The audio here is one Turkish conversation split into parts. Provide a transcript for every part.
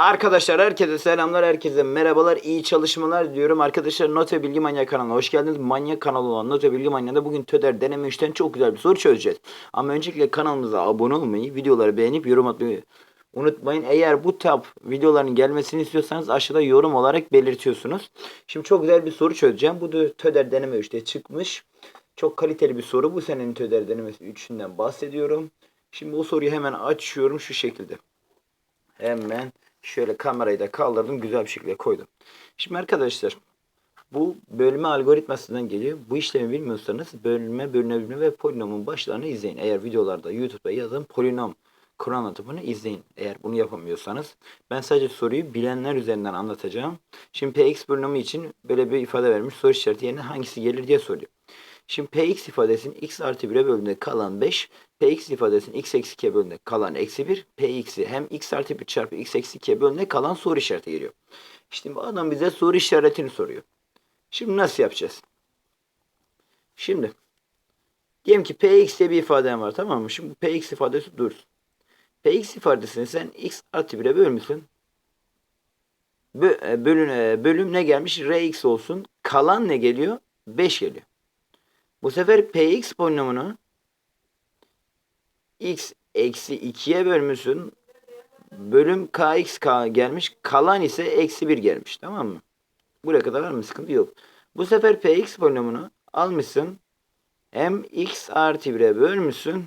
Arkadaşlar herkese selamlar, herkese merhabalar, iyi çalışmalar diyorum. Arkadaşlar Not Bilgi Manyak kanalına hoş geldiniz. Manyak kanalı olan Not Bilgi Manyak'ta bugün TÖDER deneme 3'ten çok güzel bir soru çözeceğiz. Ama öncelikle kanalımıza abone olmayı, videoları beğenip yorum atmayı unutmayın. Eğer bu tap videoların gelmesini istiyorsanız aşağıda yorum olarak belirtiyorsunuz. Şimdi çok güzel bir soru çözeceğim. Bu da TÖDER deneme 3'te çıkmış. Çok kaliteli bir soru. Bu senenin TÖDER denemesi 3'ünden bahsediyorum. Şimdi o soruyu hemen açıyorum şu şekilde. Hemen şöyle kamerayı da kaldırdım. Güzel bir şekilde koydum. Şimdi arkadaşlar bu bölme algoritmasından geliyor. Bu işlemi bilmiyorsanız bölme, bölünebilme ve polinomun başlarını izleyin. Eğer videolarda YouTube'da yazın polinom Kur'an anlatımını izleyin. Eğer bunu yapamıyorsanız. Ben sadece soruyu bilenler üzerinden anlatacağım. Şimdi px polinomu için böyle bir ifade vermiş. Soru işareti yerine hangisi gelir diye soruyor. Şimdi px ifadesinin x artı 1'e bölündüğünde kalan 5, px ifadesinin x eksi 2'ye bölündüğünde kalan eksi 1, px'i hem x artı 1 çarpı x eksi 2'ye bölündüğünde kalan soru işareti geliyor. İşte bu adam bize soru işaretini soruyor. Şimdi nasıl yapacağız? Şimdi diyelim ki px diye bir ifadem var tamam mı? Şimdi bu px ifadesi dursun. px ifadesini sen x artı 1'e bölmüşsün. Bö bölün, e, bölüm ne gelmiş? rx olsun. Kalan ne geliyor? 5 geliyor. Bu sefer px polinomunu x eksi 2'ye bölmüşsün. Bölüm kx k gelmiş. Kalan ise eksi 1 gelmiş. Tamam mı? Buraya kadar var mı? Sıkıntı yok. Bu sefer px polinomunu almışsın. Hem x artı 1'e bölmüşsün.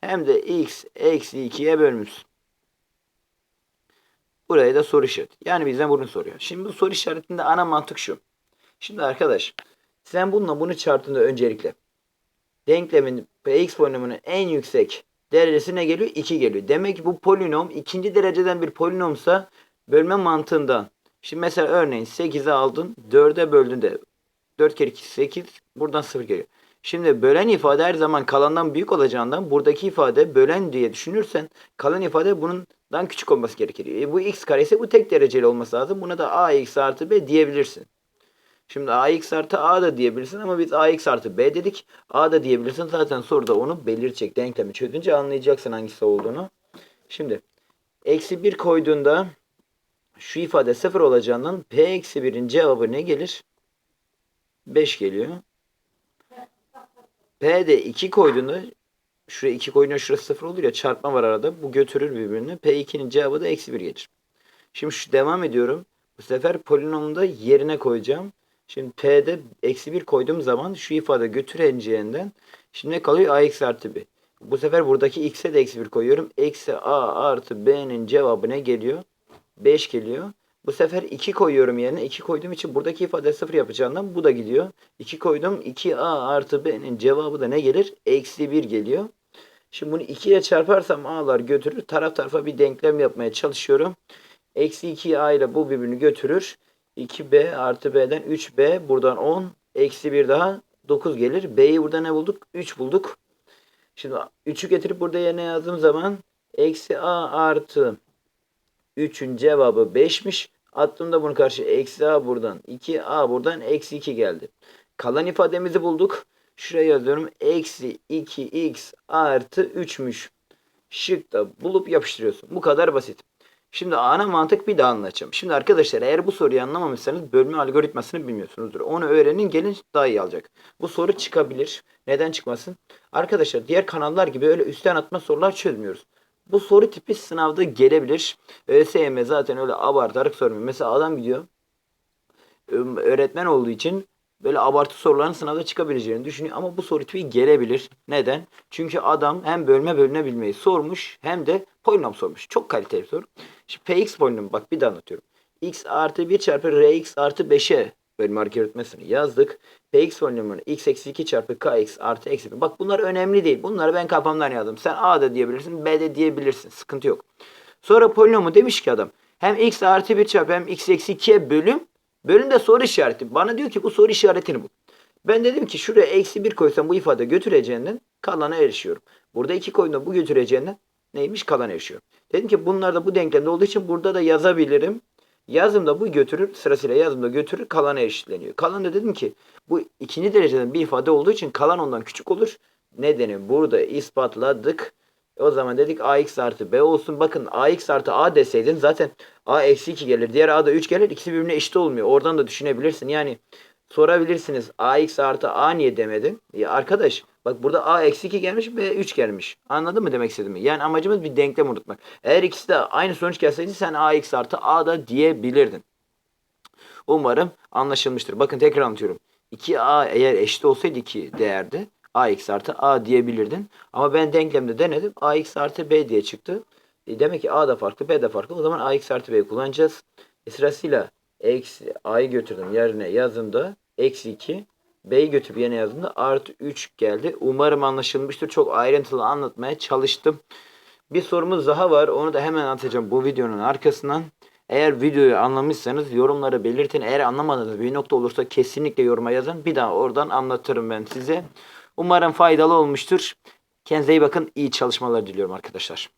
Hem de x eksi 2'ye bölmüşsün. Buraya da soru işareti. Yani bizden bunu soruyor. Şimdi bu soru işaretinde ana mantık şu. Şimdi arkadaş sen bununla bunu çarptığında öncelikle denklemin px polinomunun en yüksek derecesi ne geliyor? 2 geliyor. Demek ki bu polinom ikinci dereceden bir polinomsa bölme mantığından. Şimdi mesela örneğin 8'e aldın 4'e böldüğünde 4 kere 2 8 buradan 0 geliyor. Şimdi bölen ifade her zaman kalandan büyük olacağından buradaki ifade bölen diye düşünürsen kalan ifade bundan küçük olması gerekir. E bu x kare ise bu tek dereceli olması lazım. Buna da ax artı b diyebilirsin. Şimdi ax artı a da diyebilirsin ama biz ax artı b dedik. A da diyebilirsin. Zaten soruda onu belirtecek. Denklemi çözünce anlayacaksın hangisi olduğunu. Şimdi eksi 1 koyduğunda şu ifade 0 olacağından p eksi 1'in cevabı ne gelir? 5 geliyor. P de 2 koyduğunda şuraya 2 koyduğunda şurası 0 olur ya çarpma var arada. Bu götürür birbirini. P2'nin cevabı da eksi 1 gelir. Şimdi şu devam ediyorum. Bu sefer polinomu da yerine koyacağım. Şimdi P'de eksi 1 koyduğum zaman şu ifade götüreceğinden şimdi ne kalıyor? AX artı B. Bu sefer buradaki X'e de eksi 1 koyuyorum. Eksi A artı B'nin cevabı ne geliyor? 5 geliyor. Bu sefer 2 koyuyorum yerine. 2 koyduğum için buradaki ifade 0 yapacağından bu da gidiyor. 2 koydum. 2A artı B'nin cevabı da ne gelir? Eksi 1 geliyor. Şimdi bunu 2 ile çarparsam A'lar götürür. Taraf tarafa bir denklem yapmaya çalışıyorum. Eksi 2A ile bu birbirini götürür. 2b artı b'den 3b buradan 10 eksi 1 daha 9 gelir. b'yi burada ne bulduk? 3 bulduk. Şimdi 3'ü getirip burada yerine yazdığım zaman eksi a artı 3'ün cevabı 5'miş. Attığımda bunu karşı eksi a buradan 2a buradan eksi 2 geldi. Kalan ifademizi bulduk. Şuraya yazıyorum. Eksi 2x artı 3'müş. Şıkta bulup yapıştırıyorsun. Bu kadar basit. Şimdi ana mantık bir daha anlatacağım. Şimdi arkadaşlar eğer bu soruyu anlamamışsanız bölme algoritmasını bilmiyorsunuzdur. Onu öğrenin gelin daha iyi alacak. Bu soru çıkabilir. Neden çıkmasın? Arkadaşlar diğer kanallar gibi öyle üstten atma sorular çözmüyoruz. Bu soru tipi sınavda gelebilir. ÖSYM zaten öyle abartarak sormuyor. Mesela adam gidiyor öğretmen olduğu için böyle abartı soruların sınavda çıkabileceğini düşünüyor. Ama bu soru tipi gelebilir. Neden? Çünkü adam hem bölme bölünebilmeyi sormuş hem de polinom sormuş. Çok kaliteli bir soru. Şimdi px polinomu bak bir daha anlatıyorum. x artı 1 çarpı rx artı 5'e bölme algoritmasını yazdık. px polinomunu x eksi 2 çarpı kx artı eksi 1. Bak bunlar önemli değil. Bunları ben kafamdan yazdım. Sen a da diyebilirsin b de diyebilirsin. Sıkıntı yok. Sonra polinomu demiş ki adam hem x artı 1 çarpı hem x eksi 2'ye bölüm Bölümde soru işareti. Bana diyor ki bu soru işaretini bul. Ben dedim ki şuraya eksi 1 koysam bu ifade götüreceğinden kalana erişiyorum. Burada 2 koyduğumda bu götüreceğinden neymiş kalana erişiyorum. Dedim ki bunlar da bu denklemde olduğu için burada da yazabilirim. Yazımda bu götürür sırasıyla yazımda götürür kalana eşitleniyor. Kalan da dedim ki bu ikinci dereceden bir ifade olduğu için kalan ondan küçük olur. Nedeni burada ispatladık. O zaman dedik ax artı b olsun. Bakın ax artı a deseydin zaten a eksi 2 gelir. Diğer a da 3 gelir. İkisi birbirine eşit olmuyor. Oradan da düşünebilirsin. Yani sorabilirsiniz ax artı a niye demedin? Ya arkadaş bak burada a eksi 2 gelmiş b 3 gelmiş. Anladın mı demek istediğimi? Yani amacımız bir denklem unutmak. Eğer ikisi de aynı sonuç gelseydi sen ax artı a da diyebilirdin. Umarım anlaşılmıştır. Bakın tekrar anlatıyorum. 2a eğer eşit olsaydı 2 değerde ax artı a diyebilirdin. Ama ben denklemde denedim. ax artı b diye çıktı. E demek ki a da farklı b de farklı. O zaman ax artı b'yi kullanacağız. E sırasıyla eksi a'yı götürdüm yerine yazımda eksi 2 b'yi götürüp yerine yazdığımda artı 3 geldi. Umarım anlaşılmıştır. Çok ayrıntılı anlatmaya çalıştım. Bir sorumuz daha var. Onu da hemen atacağım bu videonun arkasından. Eğer videoyu anlamışsanız yorumlara belirtin. Eğer anlamadığınız bir nokta olursa kesinlikle yoruma yazın. Bir daha oradan anlatırım ben size. Umarım faydalı olmuştur. Kendinize iyi bakın. İyi çalışmalar diliyorum arkadaşlar.